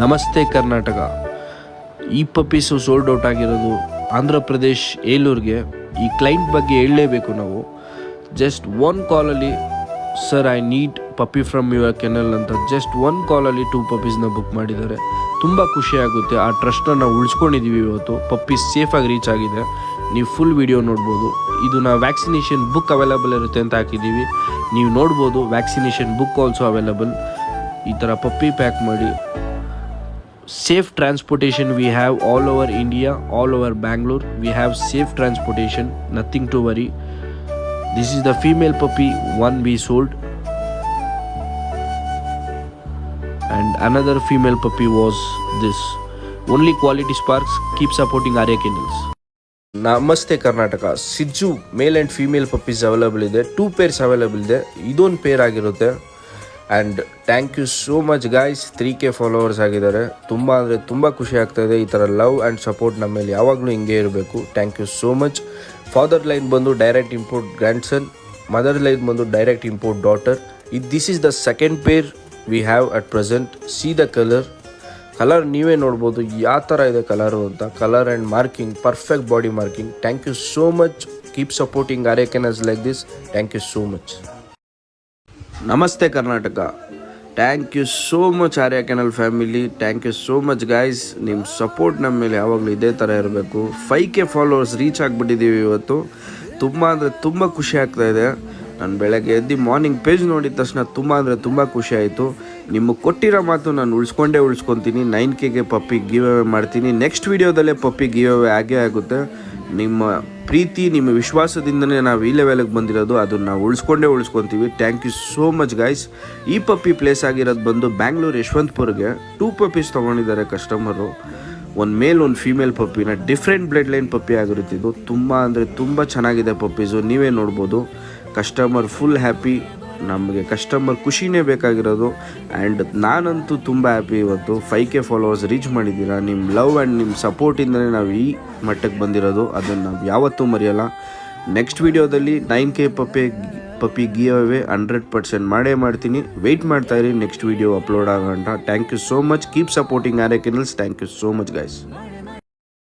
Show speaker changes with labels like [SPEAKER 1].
[SPEAKER 1] ನಮಸ್ತೆ ಕರ್ನಾಟಕ. ಈ puppies sold out ಆಗಿರೋದು ಆಂಧ್ರ ಪ್ರದೇಶ್ ಏಲೂರಿಗೆ. ಈ ಕ್ಲೈಂಟ್ ಬಗ್ಗೆ ಹೇಳಲೇಬೇಕು ನಾವು. ಜಸ್ಟ್ ಒನ್ ಕಾಲಲ್ಲಿ sir I need puppy from your kennel ಅಂತ ಜಸ್ಟ್ ಒನ್ ಕಾಲಲ್ಲಿ ಟೂ ಪಪ್ಪೀಸ್ನ ಬುಕ್ ಮಾಡಿದ್ದಾರೆ. ತುಂಬ ಖುಷಿಯಾಗುತ್ತೆ ಆ ಟ್ರಸ್ಟನ್ನು ನಾವು ಉಳಿಸ್ಕೊಂಡಿದ್ದೀವಿ ಇವತ್ತು. ಪಪ್ಪೀಸ್ ಸೇಫಾಗಿ ರೀಚ್ ಆಗಿದೆ. ನೀವು ಫುಲ್ ವಿಡಿಯೋ ನೋಡ್ಬೋದು. ಇದು ನಾವು ವ್ಯಾಕ್ಸಿನೇಷನ್ ಬುಕ್ ಅವೈಲಬಲ್ ಇರುತ್ತೆ ಅಂತ ಹಾಕಿದ್ದೀವಿ ನೀವು ನೋಡ್ಬೋದು ವ್ಯಾಕ್ಸಿನೇಷನ್ ಬುಕ್ ಆಲ್ಸೋ ಅವೈಲಬಲ್ ಈ ಥರ ಪಪ್ಪಿ ಪ್ಯಾಕ್ ಮಾಡಿ safe transportation we have all over india all over bangalore we have safe transportation nothing to worry this is the female puppy one we sold and another female puppy was this only quality sparks keep supporting arya kennels Namaste Karnataka. ಸಿಜ್ಜು male and female puppies available there. Two pairs available there. Idon pair ಆಗಿರುತ್ತೆ and thank you so much guys three K followers ಆಗಿದ್ದಾರೆ. ತುಂಬ ಅಂದರೆ ತುಂಬ ಖುಷಿ ಆಗ್ತಾ ಇದೆ ಈ ಥರ ಲವ್ ಆ್ಯಂಡ್ ಸಪೋರ್ಟ್ ನಮ್ಮ ಮೇಲೆ ಯಾವಾಗಲೂ ಹಿಂಗೆ ಇರಬೇಕು. Thank you so much father line ಬಂದು direct import grandson mother line ಬಂದು ಡೈರೆಕ್ಟ್ ಇಂಪೋರ್ಟ್ ಡಾಟರ್ ಇದು this is the second pair we have at present see the colour colour ನೀವೇ ನೋಡ್ಬೋದು ಯಾವ ಥರ ಇದೆ ಕಲರು ಅಂತ. Colour and marking perfect body marking thank you so much keep supporting our kennels like this thank you so much ನಮಸ್ತೆ Karnataka. Thank you so much Arya kennel family thank you so much guys ನಿಮ್ಮ support ನಮ್ಮ ಮೇಲೆ ಯಾವಾಗಲೂ ಇದೇ ಥರ ಇರಬೇಕು. Five K followers reach ಆಗಿಬಿಟ್ಟಿದ್ದೀವಿ ಇವತ್ತು. ತುಂಬ ಅಂದರೆ ತುಂಬ ಖುಷಿ ಆಗ್ತಾ ಇದೆ. ನಾನು ಬೆಳಗ್ಗೆ ಎದ್ದು ಮಾರ್ನಿಂಗ್ ಪೇಜ್ ನೋಡಿದ ತಕ್ಷಣ ತುಂಬ ಅಂದರೆ ತುಂಬ ಖುಷಿ ಆಯಿತು. ನಿಮಗೆ ಕೊಟ್ಟಿರೋ ಮಾತು ನಾನು ಉಳಿಸ್ಕೊಂಡೇ ಉಳಿಸ್ಕೊತೀನಿ. ನೈನ್ ಕೆಗೆ ಪಪ್ಪಿ ಗಿವ್ ಅವೇ ಮಾಡ್ತೀನಿ. ನೆಕ್ಸ್ಟ್ ವೀಡಿಯೋದಲ್ಲೇ ಪಪ್ಪಿ ಗಿವ್ ಅವೇ ಆಗೇ ಆಗುತ್ತೆ. ನಿಮ್ಮ ಪ್ರೀತಿ, ನಿಮ್ಮ ವಿಶ್ವಾಸದಿಂದನೇ ನಾವು ಈ ಲೆವೆಲ್ಗೆ ಬಂದಿರೋದು, ಅದನ್ನು ನಾವು ಉಳಿಸ್ಕೊಂಡೇ ಉಳಿಸ್ಕೊತೀವಿ. Thank you so much guys ಈ ಪಪ್ಪಿ ಪ್ಲೇಸ್ ಆಗಿರೋದು ಬಂದು ಬ್ಯಾಂಗ್ಳೂರು ಯಶವಂತಪುರ್ಗೆ ಟೂ ಪಪ್ಪೀಸ್ ತೊಗೊಂಡಿದ್ದಾರೆ ಕಸ್ಟಮರು ಒಂದು ಮೇಲ್ ಒಂದು ಫೀಮೇಲ್ ಪಪ್ಪಿನ ಡಿಫ್ರೆಂಟ್ ಬ್ಲಡ್ ಲೈನ್ ಪಪ್ಪಿ ಆಗಿರುತ್ತೆ. ಇದು ತುಂಬ ಅಂದರೆ ತುಂಬ ಚೆನ್ನಾಗಿದೆ ಪಪ್ಪೀಸು ನೀವೇ ನೋಡ್ಬೋದು. ಕಸ್ಟಮರ್ ಫುಲ್ ಹ್ಯಾಪಿ ನಮಗೆ ಕಸ್ಟಮರ್ ಖುಷಿನೇ ಬೇಕಾಗಿರೋದು. ಆ್ಯಂಡ್ ನಾನಂತೂ ತುಂಬ ಹ್ಯಾಪಿ ಇವತ್ತು. ಫೈವ್ ಕೆ ಫಾಲೋವರ್ಸ್ ರೀಚ್ ಮಾಡಿದ್ದೀರಾ? ನಿಮ್ಮ ಲವ್ ಆ್ಯಂಡ್ ನಿಮ್ಮ ಸಪೋರ್ಟಿಂದಲೇ ನಾವು ಈ ಮಟ್ಟಕ್ಕೆ ಬಂದಿರೋದು. ಅದನ್ನು ನಾವು ಯಾವತ್ತೂ ಮರೆಯಲ್ಲ. ನೆಕ್ಸ್ಟ್ ವೀಡಿಯೋದಲ್ಲಿ nine K puppy puppy giveaway hundred percent ಮಾಡೇ ಮಾಡ್ತೀನಿ. ವೆಯ್ಟ್ ಮಾಡ್ತಾ ಇರಿ. Next video upload ಆಗೋಂಟ. Thank you so much keep supporting our kennels thank you so much guys